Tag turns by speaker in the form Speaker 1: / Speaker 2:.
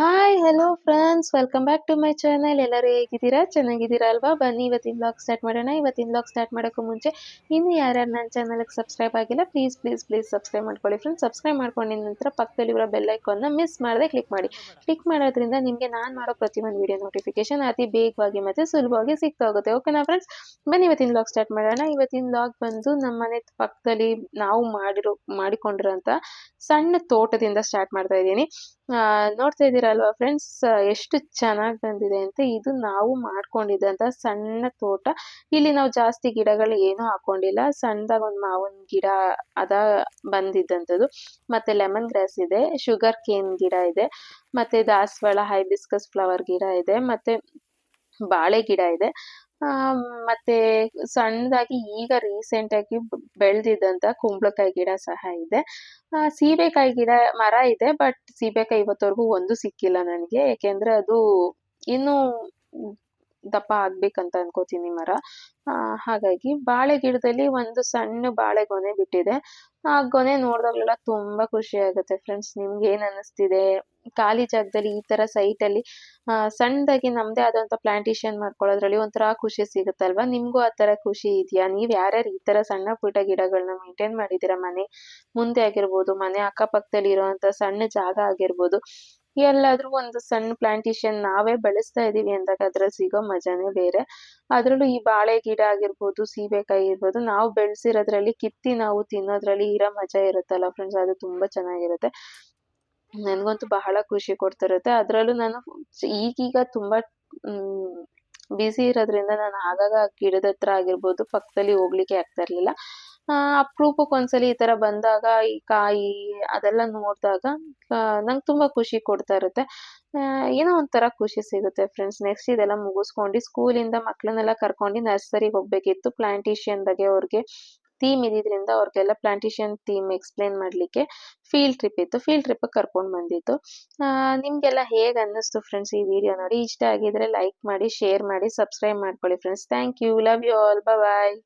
Speaker 1: Hi hello friends welcome back to my channel ಎಲ್ಲರೂ ಹೇಗಿದ್ದೀರಾ? ಚೆನ್ನಾಗಿದ್ದೀರಾ ಅಲ್ವಾ? ಬನ್ನಿ, ಇವತ್ತಿನ ಬ್ಲಾಗ್ ಸ್ಟಾರ್ಟ್ ಮಾಡೋಣ. ಇವತ್ತಿನ ಬ್ಲಾಗ್ ಸ್ಟಾರ್ಟ್ ಮಾಡೋಕ್ಕೂ ಮುಂಚೆ ಇನ್ನು ಯಾರ್ಯಾರು ನನ್ನ ಚಾನಲ್ಗೆ ಸಬ್ಸ್ಕ್ರೈಬ್ ಆಗಿಲ್ಲ ಪ್ಲೀಸ್ ಪ್ಲೀಸ್ ಪ್ಲೀಸ್ ಸಬ್ಸ್ಕ್ರೈಬ್ ಮಾಡ್ಕೊಳ್ಳಿ. ಫ್ರೆಂಡ್ಸ್ ಸಬ್ಸ್ಕ್ರೈಬ್ ಮಾಡ್ಕೊಂಡಿದ ನಂತರ ಪಕ್ಕದಲ್ಲಿರೋ ಬೆಲ್ ಐಕಾನ್ನ ಮಿಸ್ ಮಾಡದೆ ಕ್ಲಿಕ್ ಮಾಡಿ. ಕ್ಲಿಕ್ ಮಾಡೋದ್ರಿಂದ ನಿಮಗೆ ನಾನು ಮಾಡೋ ಪ್ರತಿ ಒಂದು ವಿಡಿಯೋ ನೋಟಿಫಿಕೇಶನ್ ಅತಿ ಬೇಗವಾಗಿ ಮತ್ತು ಸುಲಭವಾಗಿ ಸಿಗ್ತಾ ಹೋಗುತ್ತೆ ಓಕೆನಾ ಫ್ರೆಂಡ್ಸ್ ಬನ್ನಿ, ಇವತ್ತಿನ ಬ್ಲಾಗ್ ಸ್ಟಾರ್ಟ್ ಮಾಡೋಣ. ಇವತ್ತಿನ ಬ್ಲಾಗ್ ಬಂದು ನಮ್ಮ ಮನೆ ಪಕ್ಕದಲ್ಲಿ ನಾವು ಮಾಡಿರೋ, ಮಾಡಿಕೊಂಡಿರೋಂಥ ಸಣ್ಣ ತೋಟದಿಂದ ಸ್ಟಾರ್ಟ್ ಮಾಡ್ತಾ ಇದ್ದೀನಿ. ನೋಡ್ತಾ ನೋಡ್ತಾ ಇದ್ದೀರಲ್ವಾ ಫ್ರೆಂಡ್ಸ್ ಎಷ್ಟು ಚೆನ್ನಾಗಿ ಬಂದಿದೆ ಅಂತ ಇದು ನಾವು ಮಾಡ್ಕೊಂಡಿದ್ದಂಥ ಸಣ್ಣ ತೋಟ. ಇಲ್ಲಿ ನಾವು ಜಾಸ್ತಿ ಗಿಡಗಳು ಏನು ಹಾಕೊಂಡಿಲ್ಲ. ಸಣ್ಣದಾಗ ಒಂದು ಮಾವಿನ ಗಿಡ ಅದ ಬಂದಿದ್ದಂಥದ್ದು ಮತ್ತೆ ಲೆಮನ್ ಗ್ರಾಸ್ ಇದೆ ಶುಗರ್ ಕೇನ್ ಗಿಡ ಇದೆ, ಮತ್ತೆ ದಾಸವಾಳ ಹೈಬಿಸ್ಕಸ್ ಫ್ಲವರ್ ಗಿಡ ಇದೆ, ಮತ್ತೆ ಬಾಳೆ ಗಿಡ ಇದೆ. ಮತ್ತೆ ಸಣ್ಣದಾಗಿ ಈಗ ರೀಸೆಂಟ್ ಆಗಿ ಬೆಳೆದಿದ್ದಂತ ಕುಂಬಳಕಾಯಿ ಗಿಡ ಸಹ ಇದೆ. ಆ, ಸೀಬೆಕಾಯಿ ಗಿಡ ಮರ ಇದೆ ಬಟ್ ಸೀಬೆಕಾಯಿ ಇವತ್ತವರೆಗೂ ಒಂದು ಸಿಕ್ಕಿಲ್ಲ ನನಗೆ. ಯಾಕೆಂದ್ರೆ ಅದು ಇನ್ನೂ ದಪ್ಪ ಆಗ್ಬೇಕಂತ ಅನ್ಕೋತೀನಿ ಮರ. ಆ, ಹಾಗಾಗಿ ಬಾಳೆ ಗಿಡದಲ್ಲಿ ಒಂದು ಸಣ್ಣ ಬಾಳೆ ಗೊನೆ ಬಿಟ್ಟಿದೆ. ಆ ಗೊನೆ ನೋಡಿದಾಗಲೆಲ್ಲ ತುಂಬಾ ಖುಷಿ ಆಗುತ್ತೆ ಫ್ರೆಂಡ್ಸ್ ನಿಮ್ಗೆ ಏನ್ ಅನ್ನಿಸ್ತಿದೆ ಖಾಲಿ ಜಾಗದಲ್ಲಿ ಈ ತರ ಸೈಟ್ ಅಲ್ಲಿ ಸಣ್ಣದಾಗಿ ನಮ್ದೇ ಆದಂತ ಪ್ಲಾಂಟೇಶನ್ ಮಾಡ್ಕೊಳ್ಳೋದ್ರಲ್ಲಿ ಒಂಥರ ಖುಷಿ ಸಿಗುತ್ತಲ್ವಾ? ನಿಮ್ಗೂ ಆ ತರ ಖುಷಿ ಇದೆಯಾ? ನೀವ್ ಯಾರ್ಯಾರು ಈ ತರ ಸಣ್ಣ ಪುಟ್ಟ ಗಿಡಗಳನ್ನ ಮೇಂಟೈನ್ ಮಾಡಿದೀರ ಮನೆ ಮುಂದೆ ಆಗಿರ್ಬೋದು, ಮನೆ ಅಕ್ಕಪಕ್ಕದಲ್ಲಿ ಇರುವಂತ ಸಣ್ಣ ಜಾಗ ಆಗಿರ್ಬೋದು, ಎಲ್ಲಾದ್ರೂ ಒಂದು ಸಣ್ಣ ಪ್ಲಾಂಟೇಶನ್ ನಾವೇ ಬೆಳೆಸ್ತಾ ಇದೀವಿ ಅಂದಾಗ ಅದ್ರಲ್ಲಿ ಸಿಗೋ ಮಜಾನೇ ಬೇರೆ. ಅದ್ರಲ್ಲೂ ಈ ಬಾಳೆ ಗಿಡ ಆಗಿರ್ಬೋದು, ಸೀಬೆಕಾಯಿ ಇರ್ಬೋದು, ನಾವು ಬೆಳೆಸಿರೋದ್ರಲ್ಲಿ ಕಿತ್ತಿ ನಾವು ತಿನ್ನೋದ್ರಲ್ಲಿ ಇರೋ ಮಜಾ ಇರುತ್ತಲ್ಲ ಫ್ರೆಂಡ್ಸ್ ಅದು ತುಂಬಾ ಚೆನ್ನಾಗಿರುತ್ತೆ. ನನ್ಗಂತೂ ಬಹಳ ಖುಷಿ ಕೊಡ್ತಿರುತ್ತೆ. ಅದರಲ್ಲೂ ನಾನು ಈಗೀಗ ತುಂಬಾ ಬಿಸಿ ಇರೋದ್ರಿಂದ ನಾನು ಆಗಾಗ ಗಿಡದ ಹತ್ರ ಆಗಿರ್ಬೋದು ಪಕ್ಕದಲ್ಲಿ ಹೋಗ್ಲಿಕ್ಕೆ ಆಗ್ತಾ ಇರ್ಲಿಲ್ಲ. ಅಪ್ರೂಪಕ್ಕೆ ಒಂದ್ಸಲಿ ಈ ತರ ಬಂದಾಗ ಈ ಕಾಯಿ ಅದೆಲ್ಲ ನೋಡಿದಾಗ ನಂಗೆ ತುಂಬಾ ಖುಷಿ ಕೊಡ್ತಾ ಇರುತ್ತೆ. ಏನೋ ಒಂಥರ ಖುಷಿ ಸಿಗುತ್ತೆ ಫ್ರೆಂಡ್ಸ್ ನೆಕ್ಸ್ಟ್ ಇದೆಲ್ಲ ಮುಗಿಸ್ಕೊಂಡು ಸ್ಕೂಲಿಂದ ಮಕ್ಕಳನ್ನೆಲ್ಲ ಕರ್ಕೊಂಡು ನರ್ಸರಿಗೆ ಹೋಗ್ಬೇಕಿತ್ತು. ಪ್ಲಾಂಟೇಶನ್ ಬಗ್ಗೆ ಅವ್ರಿಗೆ ಥೀಮ್ ಇದ್ದಿದ್ರಿಂದ ಅವ್ರಿಗೆಲ್ಲ ಪ್ಲಾಂಟೇಶನ್ ಥೀಮ್ ಎಕ್ಸ್ಪ್ಲೇನ್ ಮಾಡ್ಲಿಕ್ಕೆ ಫೀಲ್ಡ್ ಟ್ರಿಪ್ ಇತ್ತು. ಫೀಲ್ಡ್ ಟ್ರಿಪ್ ಕರ್ಕೊಂಡು ಬಂದಿತ್ತು ನಿಮ್ಗೆಲ್ಲ ಹೇಗ್ ಅನ್ನಿಸ್ತು ಫ್ರೆಂಡ್ಸ್ ಈ ವಿಡಿಯೋ ನೋಡಿ. ಇಷ್ಟ ಆಗಿದ್ರೆ ಲೈಕ್ ಮಾಡಿ ಶೇರ್ ಮಾಡಿ ಸಬ್ಸ್ಕ್ರೈಬ್ ಮಾಡ್ಕೊಳ್ಳಿ friends thank you love you all bye